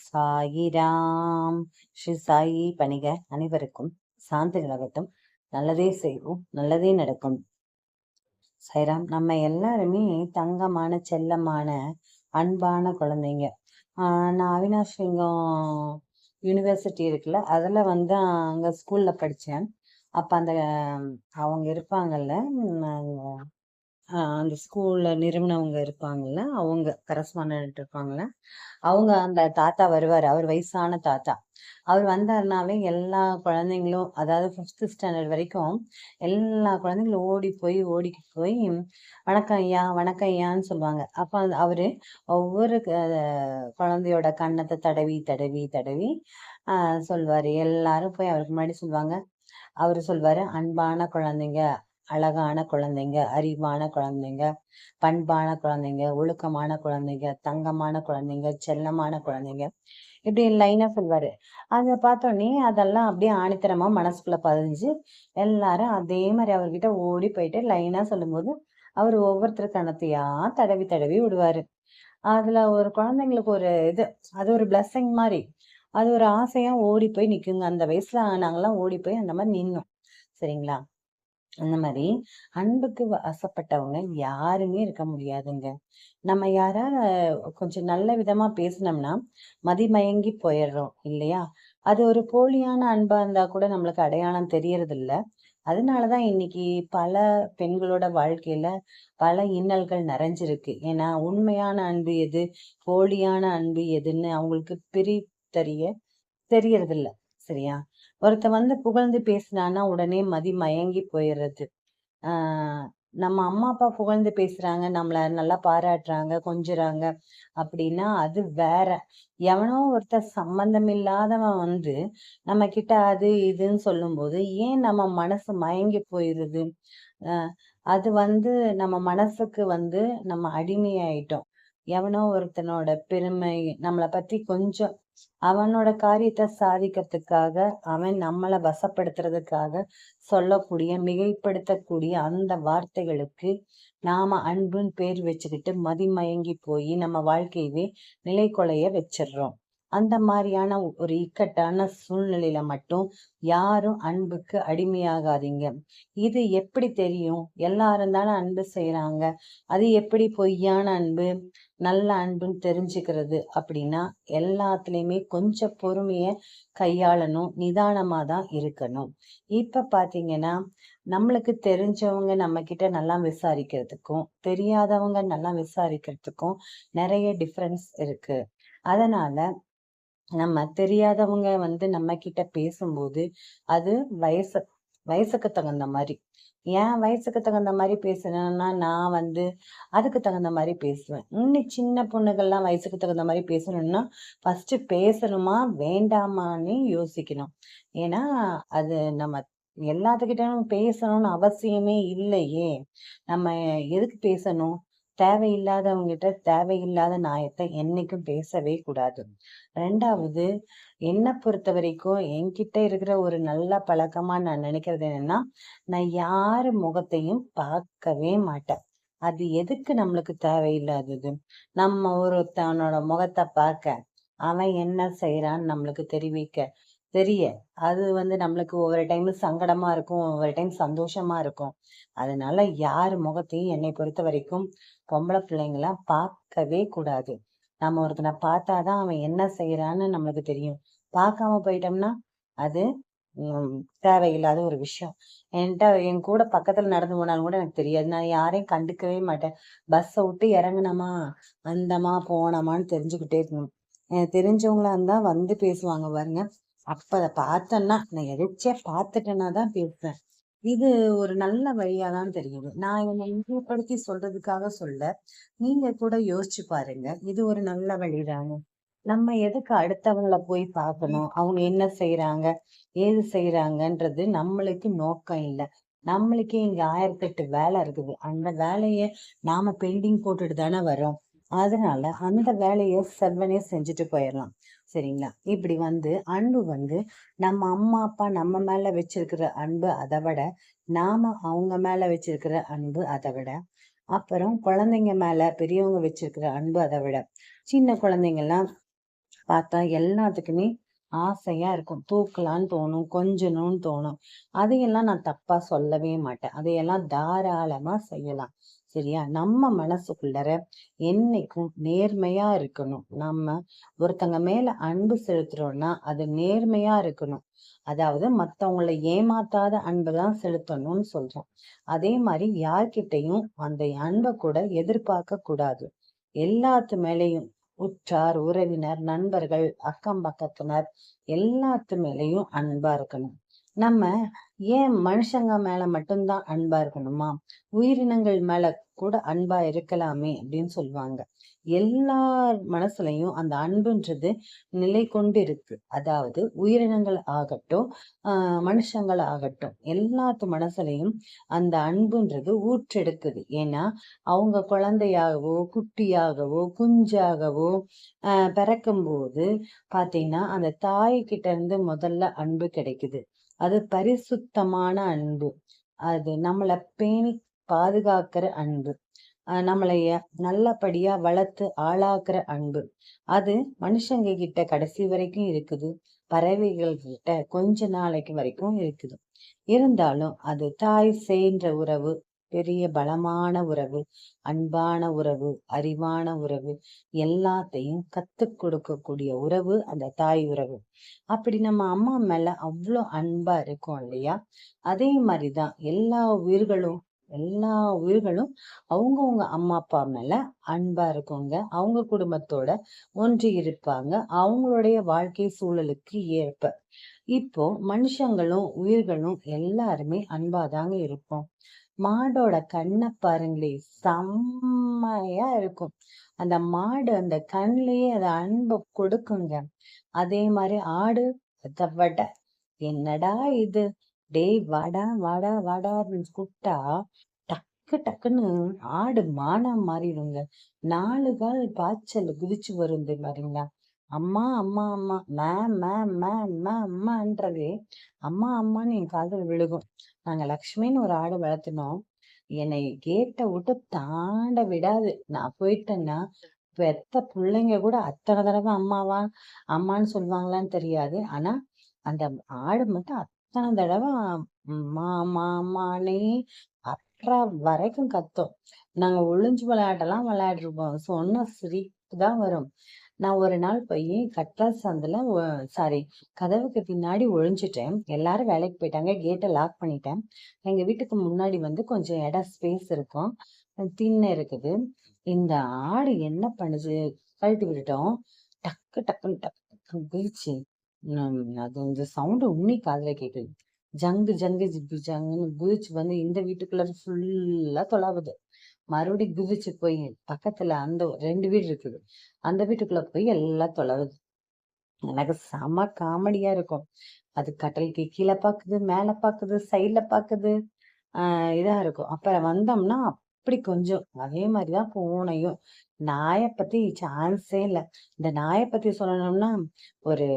சாயிராம் ஸ்ரீ சாயி பணிக அனைவருக்கும் சாந்தி நிலவட்டும் நல்லதே செய்வோம் நல்லதே நடக்கும். சாய்ராம் நம்ம எல்லாருமே தங்கமான செல்லமான அன்பான குழந்தைங்க. ஆஹ் நான் அவினாஷ்லிங்கம் யூனிவர்சிட்டி இருக்குல்ல அதில் வந்து அங்கே ஸ்கூலில் படித்தேன் அப்போ அந்த அவங்க இருப்பாங்கல்ல அந்த ஸ்கூலில் நிறுவனவங்க இருப்பாங்கல்ல அவங்க கரஸ்பாண்ட் இருப்பாங்கல்ல அவங்க அந்த தாத்தா வருவார். அவர் வயசான தாத்தா. அவர் வந்தாருனாவே எல்லா குழந்தைங்களும் அதாவது ஃபிஃப்த்து ஸ்டாண்டர்ட் வரைக்கும் எல்லா குழந்தைங்களும் ஓடி போய் ஓடி போய் வணக்கம் ஐயா வணக்கம் ஐயான்னு சொல்லுவாங்க. அப்போ அவர் ஒவ்வொரு குழந்தையோட கன்னத்தை தடவி தடவி தடவி சொல்வார். எல்லாரும் போய் அவருக்கு முன்னாடி சொல்லுவாங்க அவர் சொல்வார் அன்பான குழந்தைங்க அழகான குழந்தைங்க அறிவான குழந்தைங்க பண்பான குழந்தைங்க ஒழுக்கமான குழந்தைங்க தங்கமான குழந்தைங்க செல்லமான குழந்தைங்க. இப்படி லைனா சொல்வாரு. அதை பார்த்தோன்னே அதெல்லாம் அப்படியே ஆணித்தரமா மனசுக்குள்ள பதிஞ்சு எல்லாரும் அதே மாதிரி அவர்கிட்ட ஓடி போயிட்டு லைனா சொல்லும்போது அவர் ஒவ்வொருத்தர் கணத்தையா தடவி தடவி விடுவாரு. அதுல ஒரு குழந்தைங்களுக்கு ஒரு இது அது ஒரு பிளஸ்ஸிங் மாதிரி. அது ஒரு ஆசையா ஓடி போய் நிக்குங்க. அந்த வயசுல நாங்கெல்லாம் ஓடி போய் அந்த மாதிரி நின்னோம். சரிங்களா? அந்த மாதிரி அன்புக்கு ஆசைப்பட்டவங்க யாருமே இருக்க முடியாதுங்க. நம்ம யாராவது கொஞ்சம் நல்ல விதமா பேசினோம்னா மதிமயங்கி போயிடுறோம் இல்லையா? அது ஒரு போலியான அன்பா இருந்தா கூட நம்மளுக்கு அடையாளம் தெரியறது இல்ல அதனாலதான் இன்னைக்கு பல பெண்களோட வாழ்க்கையில பல இன்னல்கள் நிறைஞ்சிருக்கு. ஏன்னா உண்மையான அன்பு எது போலியான அன்பு எதுன்னு அவங்களுக்கு பிரி தெரிய இல்ல சரியா? ஒருத்த வந்து புகழ்ந்து பேசினான்னா உடனே மதி மயங்கி போயிடுறது நம்ம அம்மா அப்பா புகழ்ந்து பேசுறாங்க நம்மளை நல்லா பாராட்டுறாங்க கொஞ்சுறாங்க அப்படின்னா அது வேற. எவனோ ஒருத்தர் சம்பந்தம் இல்லாதவன் வந்து நம்ம கிட்ட அது இதுன்னு சொல்லும்போது ஏன் நம்ம மனசு மயங்கி போயிருது? அது வந்து நம்ம மனசுக்கு வந்து நம்ம அடிமையாயிட்டோம். எவனோ ஒருத்தனோட பெருமை நம்மளை பத்தி கொஞ்சம் அவனோட காரியத்தை சாதிக்கிறதுக்காக அவன் நம்மளை வசப்படுத்துறதுக்காக சொல்லக்கூடிய மிகைப்படுத்தக்கூடிய அந்த வார்த்தைகளுக்கு நாம அன்புன்னு பேர் வச்சுக்கிட்டு மதிமயங்கி போய் நம்ம வாழ்க்கையவே நிலை கொலைய வச்சிடுறோம். அந்த மாதிரியான ஒரு இக்கட்டான சூழ்நிலையில மட்டும் யாரும் அன்புக்கு அடிமையாகாதீங்க. இது எப்படி தெரியும்? எல்லாரும் தானே அன்பு செய்யறாங்க அது எப்படி பொய்யான அன்பு நல்ல அன்புன்னு தெரிஞ்சுக்கிறது அப்படின்னா எல்லாத்துலேயுமே கொஞ்சம் பொறுமையை கையாளணும் நிதானமாக தான் இருக்கணும். இப்போ பார்த்தீங்கன்னா நம்மளுக்கு தெரிஞ்சவங்க நம்மக்கிட்ட நல்லா விசாரிக்கிறதுக்கும் தெரியாதவங்க நல்லா விசாரிக்கிறதுக்கும் நிறைய டிஃப்ரென்ஸ் இருக்குது அதனால நம்ம தெரியாதவங்க வந்து நம்ம கிட்ட பேசும்போது அது வயசு வயசுக்கு தகுந்த மாதிரி. என் வயசுக்கு தகுந்த மாதிரி பேசுனேன்னா நான் வந்து அதுக்கு தகுந்த மாதிரி பேசுவேன். இன்னும் சின்ன பொண்ணுகள்லாம் வயசுக்கு தகுந்த மாதிரி பேசணும்னா ஃபர்ஸ்ட் பேசணுமா வேண்டாமான்னு யோசிக்கணும். ஏன்னா அது நம்ம எல்லாத்துக்கிட்டும் பேசணும்னு அவசியமே இல்லையே. நம்ம எதுக்கு பேசணும்? தேவையில்லாதவங்கிட்ட தேவையில்லாத நியாயத்தை என்னைக்கும் பேசவே கூடாது. ரெண்டாவது என்னை பொறுத்த வரைக்கும் என்கிட்ட இருக்கிற ஒரு நல்ல பழக்கமா நான் நினைக்கிறது என்னன்னா நான் யாரு முகத்தையும் பார்க்கவே மாட்டேன். அது எதுக்கு நம்மளுக்கு தேவையில்லாதது? நம்ம ஒருத்தவனோட முகத்தை பார்க்க அவன் என்ன செய்யறான்னு நம்மளுக்கு தெரிவிக்க தெரிய. அது வந்து நம்மளுக்கு ஒவ்வொரு டைம் சங்கடமா இருக்கும் ஒவ்வொரு டைம் சந்தோஷமா இருக்கும். அதனால யார் முகத்தையும் என்னை பொறுத்த வரைக்கும் பொம்பளை பிள்ளைங்களாம் பார்க்கவே கூடாது. நம்ம ஒருத்தனை பார்த்தாதான் அவன் என்ன செய்யறான்னு நம்மளுக்கு தெரியும். பார்க்காம போயிட்டோம்னா அது தேவையில்லாத ஒரு விஷயம். என்கிட்ட என் கூட பக்கத்துல நடந்து போனாலும் கூட எனக்கு தெரியாது. நான் யாரையும் கண்டுக்கவே மாட்டேன். பஸ்ஸை விட்டு இறங்கினமா வந்தமா போனமான்னு தெரிஞ்சுக்கிட்டே இருக்கணும். தெரிஞ்சவங்களா இருந்தா வந்து பேசுவாங்க பாருங்க. அப்ப அதை பார்த்தேன்னா நான் எதிர்ச்சியா பார்த்துட்டேன்னா தான் பேசுவேன். இது ஒரு நல்ல வழியாதான் தெரியுது. நான் என்னை இழிவுபடுத்தி சொல்றதுக்காக சொல்ல நீங்க கூட யோசிச்சு பாருங்க. இது ஒரு நல்ல வழிதாங்க நம்ம எதுக்கு அடுத்தவங்கள போய் பார்க்கணும் அவங்க என்ன செய்யறாங்க ஏது செய்யறாங்கன்றது நம்மளுக்கு நோக்கம் இல்லை. நம்மளுக்கே இங்க ஆயிரத்தி எட்டு வேலை இருக்குது. அந்த வேலைய நாம பெண்டிங் போட்டுட்டு தானே வரோம் அதனால அந்த வேலையை செவ்வனே செஞ்சுட்டு போயிடலாம் சரிங்களா? இப்படி வந்து அன்பு வந்து நம்ம அம்மா அப்பா நம்ம மேல வச்சிருக்கிற அன்பு அதை விட நாம அவங்க மேல வச்சிருக்கிற அன்பு அதை விட அப்புறம் குழந்தைங்க மேல பெரியவங்க வச்சிருக்கிற அன்பு அதை விட சின்ன குழந்தைங்கெல்லாம் பார்த்தா எல்லாத்துக்குமே ஆசையா இருக்கும். தூக்கலான்னு தோணும் கொஞ்சணும்னு தோணும். அதையெல்லாம் நான் தப்பா சொல்லவே மாட்டேன். அதையெல்லாம் தாராளமா செய்யலாம். சரியா? நம்ம மனசுக்குள்ளர என்னைக்கும் நேர்மையா இருக்கணும். நம்ம ஒருத்தங்க மேல அன்பு செலுத்துறோம்னா அது நேர்மையா இருக்கணும். அதாவது மத்தவங்களை ஏமாத்தாத அன்புதான் செலுத்தணும்னு சொல்றோம். அதே மாதிரி யார்கிட்டையும் அந்த அன்பை கூட எதிர்பார்க்க கூடாது. எல்லாத்து மேலேயும் உற்றார் உறவினர் நண்பர்கள் அக்கம் பக்கத்தினர் எல்லாத்து மேலேயும் அன்பா இருக்கணும். நம்ம ஏன் மனுஷங்க மேல மட்டும்தான் அன்பா இருக்கணுமா? உயிரினங்கள் மேல கூட அன்பா இருக்கலாமே அப்படின்னு சொல்லுவாங்க. எல்லார் மனசுலயும் அந்த அன்புன்றது நிலை கொண்டு இருக்கு. அதாவது உயிரினங்கள் ஆகட்டும் மனுஷங்கள் ஆகட்டும் எல்லாத்து மனசுலயும் அந்த அன்புன்றது ஊற்றெடுக்குது. ஏன்னா அவங்க குழந்தையாகவோ குட்டியாகவோ குஞ்சாகவோ ஆஹ் பிறக்கும் போது பாத்தீங்கன்னா அந்த தாய்கிட்ட இருந்து முதல்ல அன்பு கிடைக்குது. அது பரிசுத்தமான அன்பு. அது நம்மளை பேணி பாதுகாக்கிற அன்பு. நம்மளைய நல்லபடியா வளர்த்து ஆளாக்குற அன்பு. அது மனுஷங்க கிட்ட கடைசி வரைக்கும் இருக்குது. பறவைகள் கிட்ட கொஞ்ச நாளைக்கு வரைக்கும் இருக்குது. இருந்தாலும் அது தாய் செய்கின்ற உறவு பெரிய பலமான உறவு அன்பான உறவு அறிவான உறவு எல்லாத்தையும் கத்துக் கொடுக்கக்கூடிய உறவு அந்த தாய் உறவு. அப்படி நம்ம அம்மா மேல அவ்வளோ அன்பா இருக்கும் இல்லையா? அதே மாதிரிதான் எல்லா உயிர்களும் எல்லா உயிர்களும் அவங்கவுங்க அம்மா அப்பா மேல அன்பா இருக்குங்க. அவங்க குடும்பத்தோட ஒன்றி இருப்பாங்க. அவங்களுடைய வாழ்க்கை சூழலுக்கு ஏற்ப. இப்போ மனுஷங்களும் உயிர்களும் எல்லாருமே அன்பாதாங்க இருப்போம். மாடோட கண்ணை பாருங்களே செம்மையா இருக்கும். அந்த மாடு அந்த கண்ணிலேயே அது அன்பை கொடுக்குங்க. அதே மாதிரி ஆடு அதை விட. என்னடா இது? டேய் வாடா வாடா வாடான்னு கூப்பிட்டா டக்கு டக்குன்னு ஆடு மானா மாறிடுங்க. நாலு கால் பாய்ச்சல் குதிச்சு வரும் பாருங்களா அம்மா அம்மா அம்மா மே மே மே மே அம்மான்றதே அம்மா அம்மான்னு என் காதல் விழுகும். நாங்க லக்ஷ்மின்னு ஒரு ஆடு வளர்த்தினோம் என்னை கேட்ட விட்டு தாண்ட விடாது. நான் போயிட்டேன்னா பெத்த பிள்ளைங்க கூட அத்தனை தடவை அம்மாவா அம்மான்னு சொல்லுவாங்களான்னு தெரியாது. ஆனா அந்த ஆடு மட்டும் அத்தனை தடவை மா மாமானே அம்மானே அற்றா வரைக்கும் கத்தும். நாங்க ஒளிஞ்சு விளையாட்டெல்லாம் விளையாடிருப்போம். சொன்ன சிரிப்பு தான் வரும். நான் ஒரு நாள் போய் கட்ரா சந்தில் சாரி கதவுக்கு பின்னாடி ஒழிஞ்சிட்டேன். எல்லாரும் வேலைக்கு போயிட்டாங்க. கேட்டை லாக் பண்ணிட்டேன். எங்கள் வீட்டுக்கு முன்னாடி வந்து கொஞ்சம் இடம் ஸ்பேஸ் இருக்கும். திண்ணை இருக்குது. இந்த ஆடு என்ன பண்ணுச்சு கழட்டி விட்டுட்டோம். டக்கு டக்குன்னு டக்கு குதிச்சு அது இந்த சவுண்டு உன்னி காதில் கேட்குது ஜங்கு ஜங்கு ஜிப்பு ஜங்குன்னு குதிச்சு வந்து இந்த வீட்டுக்குள்ள ஃபுல்லாக தொலாவுது. மறுபடி குதிச்சு போய் பக்கத்துல அந்த ரெண்டு வீடு இருக்குது. அந்த வீட்டுக்குள்ள போய் எல்லாம் தொலைவுது. எனக்கு செம காமெடியா இருக்கும். அது கட்டலுக்கு கீழே பாக்குது மேல பாக்குது சைட்ல பாக்குது. ஆஹ் இதா இருக்கும். அப்புறம் வந்தோம்னா அப்படி கொஞ்சம். அதே மாதிரிதான் பூனையும். நாயை பத்தி சான்ஸே இல்லை. இந்த நாயை பத்தி சொல்லணும்னா ஒரு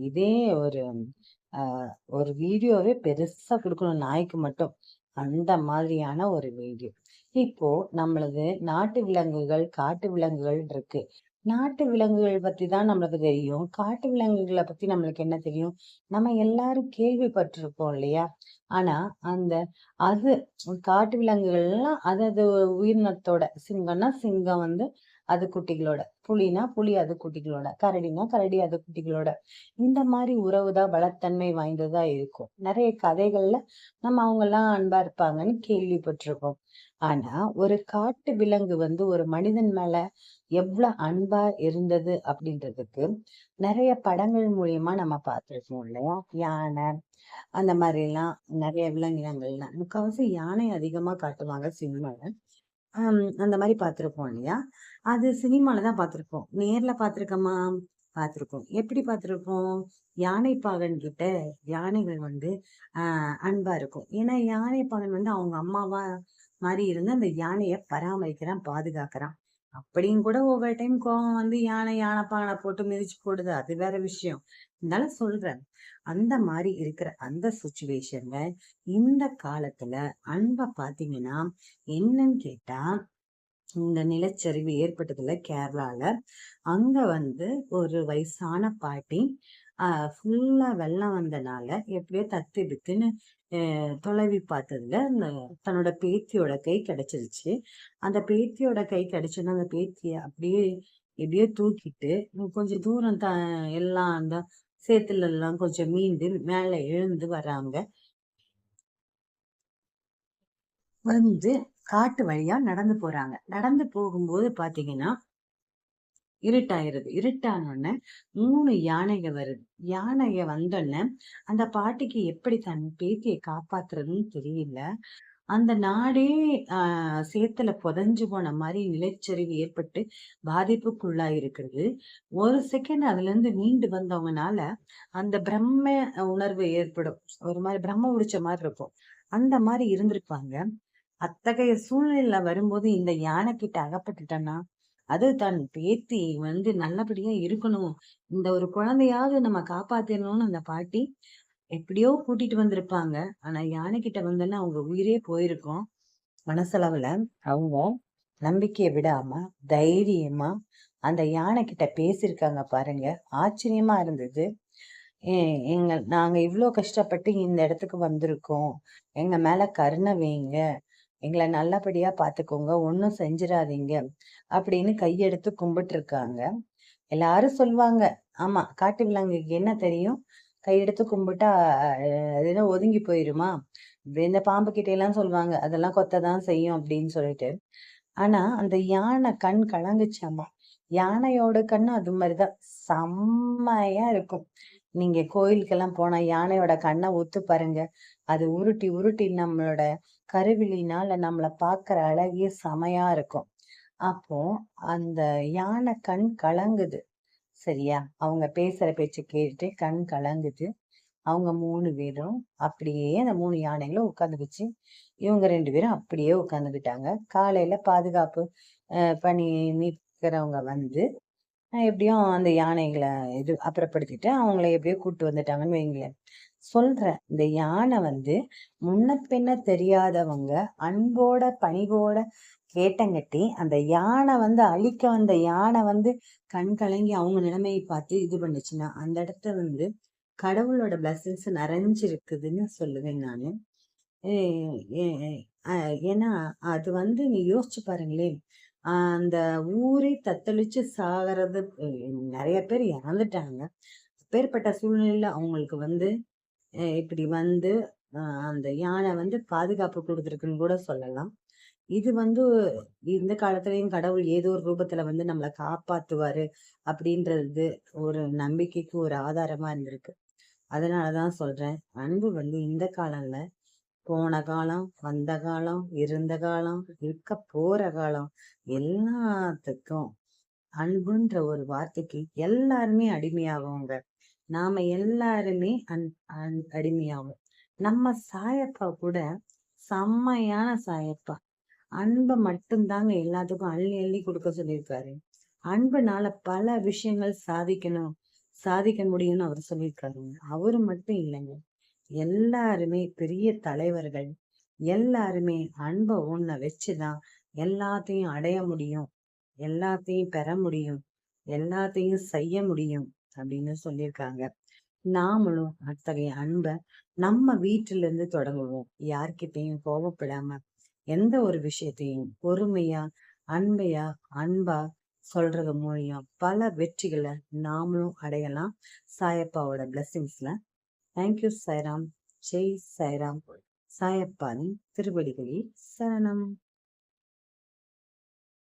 இதே ஒரு ஆஹ் ஒரு வீடியோவே பெருசா கொடுக்கணும் நாய்க்கு மட்டும். அந்த மாதிரியான ஒரு வீடியோ இப்போ நம்மளது நாட்டு விலங்குகள் காட்டு விலங்குகள் இருக்கு. நாட்டு விலங்குகள் பத்தி தான் நம்மளுக்கு தெரியும். காட்டு விலங்குகளை பத்தி நம்மளுக்கு என்ன தெரியும்? நம்ம எல்லாரும் கேள்விப்பட்டிருப்போம் இல்லையா? ஆனா அந்த அது காட்டு விலங்குகள்லாம் அது அது உயிரினத்தோட சிங்கம்னா சிங்கம் வந்து அது குட்டிகளோட. புலினா புலி அது குட்டிகளோட. கரடினா கரடி அது குட்டிகளோட. இந்த மாதிரி உறவு தான் பலத்தன்மை வாய்ந்ததா இருக்கும். நிறைய கதைகள்ல நம்ம அவங்க எல்லாம் அன்பா இருப்பாங்கன்னு கேள்விப்பட்டிருப்போம் ஆனா ஒரு காட்டு விலங்கு வந்து ஒரு மனிதன் மேல எவ்வளவு அன்பா இருந்தது அப்படின்றதுக்கு நிறைய படங்கள் மூலியமா நம்ம பார்த்திருக்கோம் இல்லையா? யானை அந்த மாதிரி எல்லாம் நிறைய விலங்கினங்கள்லாம் முக்கால்வாசி யானை அதிகமா காட்டுவாங்க சினிமால. ஆஹ் அந்த மாதிரி பார்த்திருப்போம் இல்லையா? அது சினிமால தான் பார்த்திருப்போம். நேர்ல பாத்திருக்கோமா பார்த்திருக்கோம். எப்படி பார்த்திருப்போம்? யானை பாகன் கிட்ட யானைகள் வந்து ஆஹ் அன்பா இருக்கும். ஏன்னா யானை பாகன் வந்து அவங்க அம்மாவா மாதிரி இருந்து அந்த யானையை பராமரிக்கிறான் பாதுகாக்கிறான். அப்படியும் கூட ஒவ்வொரு டைம் கோபம் வந்து யானை யானை பானை போட்டு மிதிச்சு போடுது. அது வேற விஷயம். இருந்தாலும் சொல்றேன். அந்த மாதிரி இருக்கிற அந்த சுச்சுவேஷன்ல இந்த காலத்துல அன்பை பாத்தீங்கன்னா என்னன்னு கேட்டா இந்த நிலச்சரிவு ஏற்பட்டதுல கேரளால அங்க வந்து ஒரு வயசான பாட்டி ஃபுல்லாக வெள்ளம் வந்தனால எப்படியோ தத்து வித்துன்னு தொலைவி பார்த்ததுல அந்த தன்னோட பேத்தியோட கை கிடைச்சிருச்சு. அந்த பேத்தியோட கை கிடைச்சோன்னா அந்த பேத்தியை அப்படியே எப்படியோ தூக்கிட்டு கொஞ்சம் தூரம் த எல்லாம் அந்த சேத்துல எல்லாம் கொஞ்சம் மீண்டு மேலே எழுந்து வராங்க. வந்து காட்டு வழியா நடந்து போறாங்க. நடந்து போகும்போது பாத்தீங்கன்னா இருட்டாயிருது. இருட்டானோடனே மூணு யானைங்க வருது. யானைக வந்தோடனே அந்த பாட்டிக்கு எப்படி தன் பேத்தியை காப்பாத்துறதுன்னு தெரியல. அந்த நாடே ஆஹ் சேத்துல புதஞ்சு போன மாதிரி நிலச்சரிவு ஏற்பட்டு பாதிப்புக்குள்ளா இருக்கிறது ஒரு செகண்ட் அதுல இருந்து மீண்டு வந்தவங்கனால அந்த பிரம்ம உணர்வு ஏற்படும். ஒரு மாதிரி பிரம்ம உடிச்ச மாதிரி இருக்கும். அந்த மாதிரி இருந்திருப்பாங்க. அத்தகைய சூழ்நிலையில வரும்போது இந்த யானை கிட்ட அகப்பட்டுட்டேன்னா அது தன் பேத்தி வந்து நல்லபடியா இருக்கணும். இந்த ஒரு குழந்தையாவது நம்ம காப்பாத்திடணும்னு அந்த பாட்டி எப்படியோ கூட்டிட்டு வந்திருப்பாங்க. ஆனா யானை கிட்ட வந்தோன்னா அவங்க உயிரே போயிருக்கும் மனசளவுல. அவங்க நம்பிக்கையை விடாம தைரியமா அந்த யானை கிட்ட பேசியிருக்காங்க பாருங்க. ஆச்சரியமா இருந்தது. எங்க நாங்க இவ்வளோ கஷ்டப்பட்டு இந்த இடத்துக்கு வந்திருக்கோம். எங்க மேல கருணை வைங்க எங்களை நல்லபடியா பாத்துக்கோங்க ஒன்னும் செஞ்சிடாதீங்க அப்படின்னு கையெடுத்து கும்பிட்டு இருக்காங்க எல்லாரும் சொல்லுவாங்க ஆமா காட்டு விலங்குக்கு என்ன தெரியும்? கையெடுத்து கும்பிட்டா அது ஒதுங்கி போயிருமா? இந்த பாம்பு கிட்ட எல்லாம் சொல்லுவாங்க அதெல்லாம் கொத்த தான் செய்யும் அப்படின்னு சொல்லிட்டு. ஆனா அந்த யானை கண் கலங்குச்சாமா? யானையோட கண்ணு அது மாதிரிதான் செம்மையா இருக்கும். நீங்க கோயிலுக்கெல்லாம் போனா யானையோட கண்ணை ஒத்து பாருங்க. அது உருட்டி உருட்டி நம்மளோட கருவிழினால நம்மளை பார்க்குற அழகிய செமையா இருக்கும். அப்போ அந்த யானை கண் கலங்குது. சரியா? அவங்க பேசுற பேச்சை கேட்டுட்டு கண் கலங்குது. அவங்க மூணு பேரும் அப்படியே அந்த மூணு யானைகளும் உட்காந்து வச்சு இவங்க ரெண்டு பேரும் அப்படியே உட்காந்துக்கிட்டாங்க காலையில பாதுகாப்பு பணி நிற்கிறவங்க வந்து எப்படியும் அந்த யானைகளை இது அப்புறப்படுத்திட்டு அவங்கள எப்படியோ கூப்பிட்டு வந்துட்டாங்கன்னு வைங்களேன் சொல்றேன் இந்த யானை வந்து முன்ன பின்ன தெரியாதவங்க அன்போட பணிவோட கேட்டங்கட்டி அந்த யானை வந்து அழிக்க வந்த யானை வந்து கண் கலங்கி அவங்க நிலைமையை பார்த்து இது பண்ணுச்சுன்னா அந்த இடத்த வந்து கடவுளோட பிளஸிங்ஸ் நிறைஞ்சிருக்குதுன்னு சொல்லுவேன் நான். ஏன்னா அது வந்து நீ யோசிச்சு பாருங்களேன். அந்த ஊரை தத்தளிச்சு சாகிறது நிறைய பேர் இறந்துட்டாங்க. அப்பேற்பட்ட சூழ்நிலையில் அவங்களுக்கு வந்து இப்படி வந்து அந்த யானை வந்து பாதுகாப்பு கொடுத்துருக்குன்னு கூட சொல்லலாம். இது வந்து இந்த காலத்துலயும் கடவுள் ஏதோ ஒரு ரூபத்துல வந்து நம்மளை காப்பாத்துவாரு அப்படின்றது ஒரு நம்பிக்கைக்கு ஒரு ஆதாரமா இருந்திருக்கு. அதனாலதான் சொல்றேன். அன்பு வந்து இந்த காலம்ல போன காலம் வந்த காலம் இருந்த காலம் இருக்க போற காலம் எல்லாத்துக்கும் அன்புன்ற ஒரு வார்த்தைக்கு எல்லாருமே அடிமையாகுவாங்க. நாம எல்லாருமே அன் அடிமையாகும். நம்ம சாயப்பா கூட செம்மையான சாயப்பா. அன்பை மட்டும்தாங்க எல்லாத்துக்கும் அள்ளி அள்ளி கொடுக்க சொல்லியிருக்காரு. அன்புனால பல விஷயங்கள் சாதிக்கணும் சாதிக்க முடியும்னு அவர் சொல்லியிருக்காரு. அவரு மட்டும் இல்லைங்க. எல்லாருமே பெரிய தலைவர்கள். எல்லாருமே அன்பை ஒண்ண வச்சுதான் எல்லாத்தையும் அடைய முடியும். எல்லாத்தையும் பெற முடியும். எல்லாத்தையும் செய்ய முடியும் அப்படின்னு சொல்லியிருக்காங்க. நாமளும் அத்தகைய அன்பை நம்ம வீட்டில இருந்து தொடங்குவோம். யார்கிட்டையும் கோபப்படாம எந்த ஒரு விஷயத்தையும் பொறுமையா அன்பையா அன்பா சொல்றது மூலியம் பல வெற்றிகளை நாமளும் அடையலாம். சாயப்பாவோட பிளஸ்ஸிங்ஸ்ல தேங்க்யூ சாய்ராம் ஜெய் சாய்ராம் சாயப்பாவின் திருவடிகளில் சரணம்